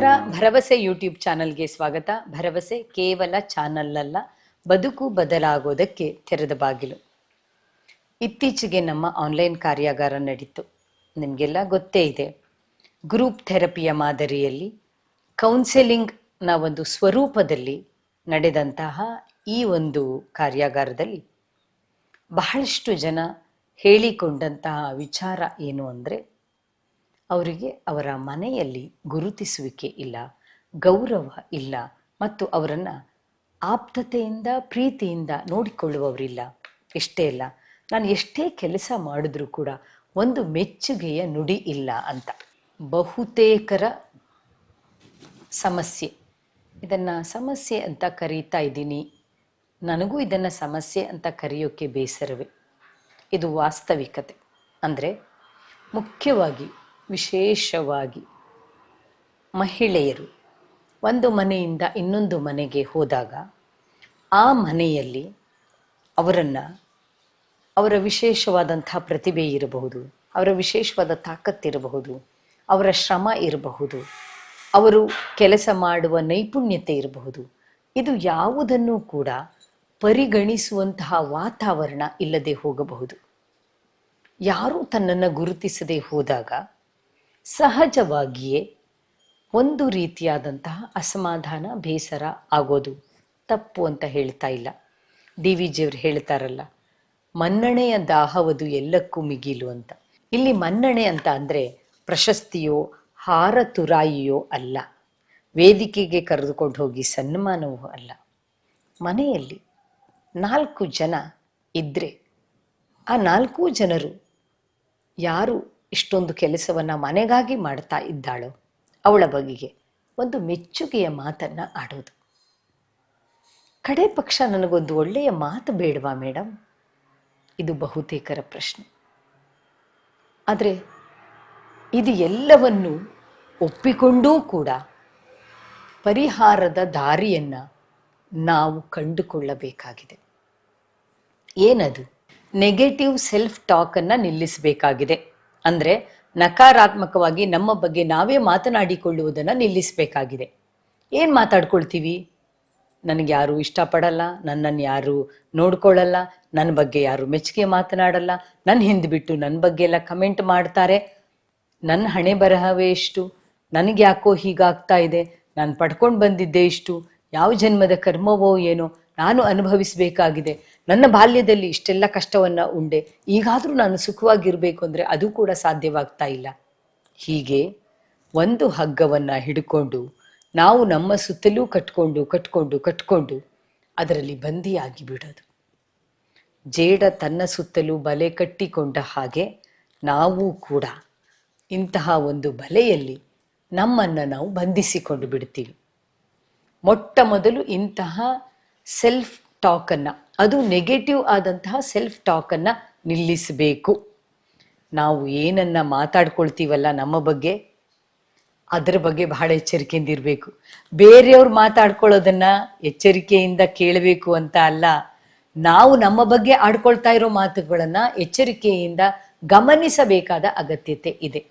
ನಮಸ್ಕಾರ. ಭರವಸೆ ಯೂಟ್ಯೂಬ್ ಚಾನಲ್ಗೆ ಸ್ವಾಗತ. ಭರವಸೆ ಕೇವಲ ಚಾನಲ್ ಅಲ್ಲ ಬದುಕು ಬದಲಾಗೋದಕ್ಕೆ ತೆರೆದ ಬಾಗಿಲು. ಇತ್ತೀಚೆಗೆ ನಮ್ಮ ಆನ್ಲೈನ್ ಕಾರ್ಯಾಗಾರ ನಡೀತು. ನಿಮಗೆಲ್ಲ ಗೊತ್ತೇ ಇದೆ. ಗ್ರೂಪ್ ಥೆರಪಿಯ ಮಾದರಿಯಲ್ಲಿ ಕೌನ್ಸೆಲಿಂಗ್ನ ಒಂದು ಸ್ವರೂಪದಲ್ಲಿ ನಡೆದಂತಹ ಈ ಒಂದು ಕಾರ್ಯಾಗಾರದಲ್ಲಿ ಬಹಳಷ್ಟು ಜನ ಹೇಳಿಕೊಂಡಂತಹ ವಿಚಾರ ಏನು ಅಂದರೆ ಅವರಿಗೆ ಅವರ ಮನೆಯಲ್ಲಿ ಗುರುತಿಸುವಿಕೆ ಇಲ್ಲ, ಗೌರವ ಇಲ್ಲ ಮತ್ತು ಅವರನ್ನು ಆಪ್ತತೆಯಿಂದ, ಪ್ರೀತಿಯಿಂದ ನೋಡಿಕೊಳ್ಳುವವರಿಲ್ಲ. ಇಷ್ಟೇ ಇಲ್ಲ ನಾನು ಎಷ್ಟೇ ಕೆಲಸ ಮಾಡಿದ್ರೂ ಕೂಡ ಒಂದು ಮೆಚ್ಚುಗೆಯ ನುಡಿ ಇಲ್ಲ ಅಂತ. ಬಹುತೇಕರ ಸಮಸ್ಯೆ. ಇದನ್ನು ಸಮಸ್ಯೆ ಅಂತ ಕರೀತಾ ಇದ್ದೀನಿ. ನನಗೂ ಇದನ್ನು ಸಮಸ್ಯೆ ಅಂತ ಕರೆಯೋಕ್ಕೆ ಬೇಸರವೇ. ಇದು ವಾಸ್ತವಿಕತೆ. ಅಂದರೆ ಮುಖ್ಯವಾಗಿ ವಿಶೇಷವಾಗಿ ಮಹಿಳೆಯರು ಒಂದು ಮನೆಯಿಂದ ಇನ್ನೊಂದು ಮನೆಗೆ ಹೋದಾಗ ಆ ಮನೆಯಲ್ಲಿ ಅವರನ್ನು ಅವರ ವಿಶೇಷವಾದಂಥ ಪ್ರತಿಭೆ ಇರಬಹುದು, ಅವರ ವಿಶೇಷವಾದ ತಾಕತ್ತಿರಬಹುದು ಅವರ ಶ್ರಮ ಇರಬಹುದು, ಅವರು ಕೆಲಸ ಮಾಡುವ ನೈಪುಣ್ಯತೆ ಇರಬಹುದು. ಇದು ಯಾವುದನ್ನು ಕೂಡ ಪರಿಗಣಿಸುವಂತಹ ವಾತಾವರಣ ಇಲ್ಲದೆ ಹೋಗಬಹುದು. ಯಾರೂ ತನ್ನನ್ನು ಗುರುತಿಸದೆ ಹೋದಾಗ ಸಹಜವಾಗಿಯೇ ಒಂದು ರೀತಿಯಾದಂತಹ ಅಸಮಾಧಾನ, ಬೇಸರ ಆಗೋದು ತಪ್ಪು ಅಂತ ಹೇಳ್ತಾ ಇಲ್ಲ. ಡಿ ವಿ ಜಿಯವ್ರು ಹೇಳ್ತಾರಲ್ಲ, ಮನ್ನಣೆಯ ದಾಹವದು ಎಲ್ಲಕ್ಕೂ ಮಿಗಿಲು ಅಂತ. ಇಲ್ಲಿ ಮನ್ನಣೆ ಅಂತ ಅಂದರೆ ಪ್ರಶಸ್ತಿಯೋ, ಹಾರ ತುರಾಯಿಯೋ ಅಲ್ಲ. ವೇದಿಕೆಗೆ ಕರೆದುಕೊಂಡು ಹೋಗಿ ಸನ್ಮಾನವೂ ಅಲ್ಲ. ಮನೆಯಲ್ಲಿ ನಾಲ್ಕು ಜನ ಇದ್ದರೆ ಆ ನಾಲ್ಕು ಜನರು ಯಾರು ಇಷ್ಟೊಂದು ಕೆಲಸವನ್ನು ಮನೆಗಾಗಿ ಮಾಡ್ತಾ ಇದ್ದಾಳು. ಅವಳ ಬಗೆಗೆ ಒಂದು ಮೆಚ್ಚುಗೆಯ ಮಾತನ್ನು ಆಡೋದು. ಕಡೆ ಪಕ್ಷ ನನಗೊಂದು ಒಳ್ಳೆಯ ಮಾತು ಬೇಡವಾ ಮೇಡಮ್ ಇದು ಬಹುತೇಕರ ಪ್ರಶ್ನೆ. ಆದರೆ ಇದು ಎಲ್ಲವನ್ನು ಒಪ್ಪಿಕೊಂಡೂ ಕೂಡ ಪರಿಹಾರದ ದಾರಿಯನ್ನು ನಾವು ಕಂಡುಕೊಳ್ಳಬೇಕಾಗಿದೆ. ಏನದು? ನೆಗೆಟಿವ್ ಸೆಲ್ಫ್ ಟಾಕನ್ನು ನಿಲ್ಲಿಸಬೇಕಾಗಿದೆ. ಅಂದರೆ ನಕಾರಾತ್ಮಕವಾಗಿ ನಮ್ಮ ಬಗ್ಗೆ ನಾವೇ ಮಾತನಾಡಿಕೊಳ್ಳುವುದನ್ನು ನಿಲ್ಲಿಸಬೇಕಾಗಿದೆ. ಏನು ಮಾತಾಡ್ಕೊಳ್ತೀವಿ? ನನಗೆ ಯಾರು ಇಷ್ಟಪಡಲ್ಲ, ನನ್ನನ್ನು ಯಾರು ನೋಡ್ಕೊಳ್ಳಲ್ಲ, ನನ್ನ ಬಗ್ಗೆ ಯಾರು ಮೆಚ್ಚುಗೆ ಮಾತನಾಡಲ್ಲ ನನ್ನ ಹಿಂದೆ ಬಿಟ್ಟು ನನ್ನ ಬಗ್ಗೆ ಎಲ್ಲ ಕಮೆಂಟ್ ಮಾಡ್ತಾರೆ. ನನ್ನ ಹಣೆ ಬರಹವೇ ಇಷ್ಟು? ನನಗೆ ಯಾಕೋ ಹೀಗಾಗ್ತಾ ಇದೆ? ನಾನು ಪಡ್ಕೊಂಡು ಬಂದಿದ್ದೆ ಇಷ್ಟು? ಯಾವ ಜನ್ಮದ ಕರ್ಮವೋ ಏನೋ? ನಾನು ಅನುಭವಿಸಬೇಕಾಗಿದೆ. ನನ್ನ ಬಾಲ್ಯದಲ್ಲಿ ಇಷ್ಟೆಲ್ಲ ಕಷ್ಟವನ್ನು ಉಂಡೆ. ಈಗಾದರೂ ನಾನು ಸುಖವಾಗಿರಬೇಕು ಅಂದರೆ ಅದು ಕೂಡ ಸಾಧ್ಯವಾಗ್ತಾ ಇಲ್ಲ. ಹೀಗೆ ಒಂದು ಹಗ್ಗವನ್ನು ಹಿಡ್ಕೊಂಡು ನಾವು ನಮ್ಮ ಸುತ್ತಲೂ ಕಟ್ಕೊಂಡು ಕಟ್ಕೊಂಡು ಕಟ್ಕೊಂಡು ಅದರಲ್ಲಿ ಬಂದಿಯಾಗಿ ಬಿಡೋದು. ಜೇಡ ತನ್ನ ಸುತ್ತಲೂ ಬಲೆ ಕಟ್ಟಿಕೊಂಡ ಹಾಗೆ ನಾವು ಕೂಡ ಇಂತಹ ಒಂದು ಬಲೆಯಲ್ಲಿ ನಮ್ಮನ್ನು ನಾವು ಬಂಧಿಸಿಕೊಂಡು ಬಿಡ್ತೀವಿ. ಮೊಟ್ಟ ಮೊದಲು ಇಂತಹ ಸೆಲ್ಫ್ ಟಾಕನ್ನು ಅದು ನೆಗೆಟಿವ್ ಆದಂತಹ ಸೆಲ್ಫ್ ಟಾಕನ್ನು ನಿಲ್ಲಿಸಬೇಕು. ನಾವು ಏನನ್ನ ಮಾತಾಡ್ಕೊಳ್ತೀವಲ್ಲ ನಮ್ಮ ಬಗ್ಗೆ, ಅದರ ಬಗ್ಗೆ ಬಹಳ ಎಚ್ಚರಿಕೆಯಿಂದ ಇರಬೇಕು. ಬೇರೆಯವ್ರು ಮಾತಾಡ್ಕೊಳ್ಳೋದನ್ನ ಎಚ್ಚರಿಕೆಯಿಂದ ಕೇಳಬೇಕು ಅಂತ ಅಲ್ಲ, ನಾವು ನಮ್ಮ ಬಗ್ಗೆ ಆಡ್ಕೊಳ್ತಾ ಇರೋ ಮಾತುಗಳನ್ನ ಎಚ್ಚರಿಕೆಯಿಂದ ಗಮನಿಸಬೇಕಾದ ಅಗತ್ಯತೆ ಇದೆ.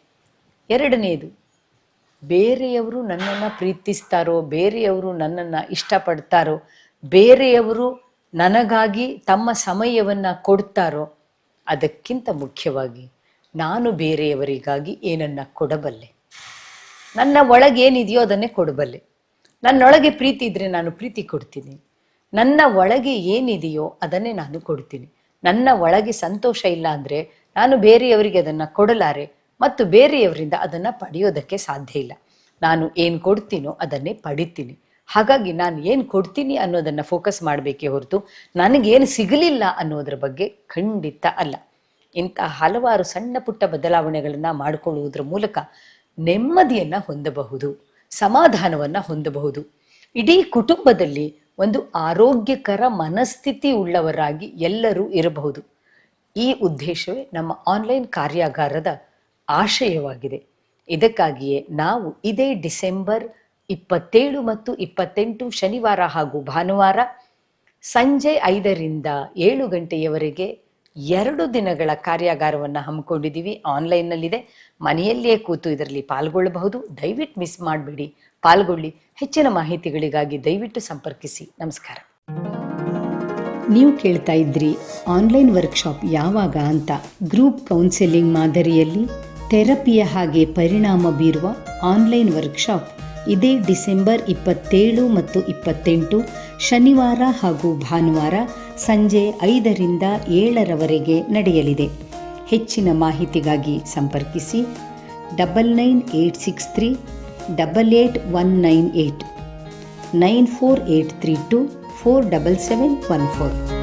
ಎರಡನೆಯದು ಬೇರೆಯವರು ನನ್ನನ್ನು ಪ್ರೀತಿಸ್ತಾರೋ, ಬೇರೆಯವರು ನನ್ನನ್ನು ಇಷ್ಟಪಡ್ತಾರೋ ಬೇರೆಯವರು ನನಗಾಗಿ ತಮ್ಮ ಸಮಯವನ್ನು ಕೊಡ್ತಾರೋ ಅದಕ್ಕಿಂತ ಮುಖ್ಯವಾಗಿ ನಾನು ಬೇರೆಯವರಿಗಾಗಿ ಏನನ್ನ ಕೊಡಬಲ್ಲೆ. ನನ್ನ ಒಳಗೇನಿದೆಯೋ ಅದನ್ನೇ ಕೊಡಬಲ್ಲೆ. ನನ್ನೊಳಗೆ ಪ್ರೀತಿ ಇದ್ರೆ ನಾನು ಪ್ರೀತಿ ಕೊಡ್ತೀನಿ. ನನ್ನ ಒಳಗೆ ಏನಿದೆಯೋ ಅದನ್ನೇ ನಾನು ಕೊಡ್ತೀನಿ. ನನ್ನ ಒಳಗೆ ಸಂತೋಷ ಇಲ್ಲ ಅಂದರೆ ನಾನು ಬೇರೆಯವರಿಗೆ ಅದನ್ನು ಕೊಡಲಾರೆ ಮತ್ತು ಬೇರೆಯವರಿಂದ ಅದನ್ನು ಪಡೆಯೋದಕ್ಕೆ ಸಾಧ್ಯ ಇಲ್ಲ. ನಾನು ಏನು ಕೊಡ್ತೀನೋ ಅದನ್ನೇ ಪಡಿತೀನಿ. ಹಾಗಾಗಿ ನಾನು ಏನು ಕೊಡ್ತೀನಿ ಅನ್ನೋದನ್ನು ಫೋಕಸ್ ಮಾಡಬೇಕೇ ಹೊರತು ನನಗೇನು ಸಿಗಲಿಲ್ಲ ಅನ್ನೋದ್ರ ಬಗ್ಗೆ ಖಂಡಿತ ಅಲ್ಲ. ಇಂಥ ಹಲವಾರು ಸಣ್ಣ ಪುಟ್ಟ ಬದಲಾವಣೆಗಳನ್ನು ಮಾಡಿಕೊಳ್ಳುವುದರ ಮೂಲಕ ನೆಮ್ಮದಿಯನ್ನು ಹೊಂದಬಹುದು, ಸಮಾಧಾನವನ್ನು ಹೊಂದಬಹುದು. ಇಡೀ ಕುಟುಂಬದಲ್ಲಿ ಒಂದು ಆರೋಗ್ಯಕರ ಮನಸ್ಥಿತಿ ಉಳ್ಳವರಾಗಿ ಎಲ್ಲರೂ ಇರಬಹುದು. ಈ ಉದ್ದೇಶವೇ ನಮ್ಮ ಆನ್ಲೈನ್ ಕಾರ್ಯಾಗಾರದ ಆಶಯವಾಗಿದೆ. ಇದಕ್ಕಾಗಿಯೇ ನಾವು ಇದೇ ಡಿಸೆಂಬರ್ ಇಪ್ಪತ್ತೇಳು ಮತ್ತು ಇಪ್ಪತ್ತೆಂಟು ಶನಿವಾರ ಹಾಗೂ ಭಾನುವಾರ ಸಂಜೆ ಐದರಿಂದ ಏಳು ಗಂಟೆಯವರೆಗೆ ಎರಡು ದಿನಗಳ ಕಾರ್ಯಾಗಾರವನ್ನು ಹಮ್ಮಿಕೊಂಡಿದ್ದೀವಿ. ಆನ್ಲೈನ್ನಲ್ಲಿದೆ. ಮನೆಯಲ್ಲಿಯೇ ಕೂತು ಇದರಲ್ಲಿ ಪಾಲ್ಗೊಳ್ಳಬಹುದು. ದಯವಿಟ್ಟು ಮಿಸ್ ಮಾಡಬೇಡಿ. ಪಾಲ್ಗೊಳ್ಳಿ. ಹೆಚ್ಚಿನ ಮಾಹಿತಿಗಳಿಗಾಗಿ ದಯವಿಟ್ಟು ಸಂಪರ್ಕಿಸಿ. ನಮಸ್ಕಾರ. ನೀವು ಕೇಳ್ತಾ ಇದ್ರಿ, ಆನ್ಲೈನ್ ವರ್ಕ್ಶಾಪ್ ಯಾವಾಗ ಅಂತ. ಗ್ರೂಪ್ ಕೌನ್ಸೆಲಿಂಗ್ ಮಾದರಿಯಲ್ಲಿ ಥೆರಪಿಯ ಹಾಗೆ ಪರಿಣಾಮ ಬೀರುವ ಆನ್ಲೈನ್ ವರ್ಕ್ಶಾಪ್. ಇದೇ ಡಿಸೆಂಬರ್ ಇಪ್ಪತ್ತೇಳು ಮತ್ತು ಇಪ್ಪತ್ತೆಂಟು, ಶನಿವಾರ ಹಾಗೂ ಭಾನುವಾರ ಸಂಜೆ ಐದರಿಂದ ಏಳರವರೆಗೆ ನಡೆಯಲಿದೆ. ಹೆಚ್ಚಿನ ಮಾಹಿತಿಗಾಗಿ ಸಂಪರ್ಕಿಸಿ double nine eight six three double eight one nine eight nine four eight three two four double seven one four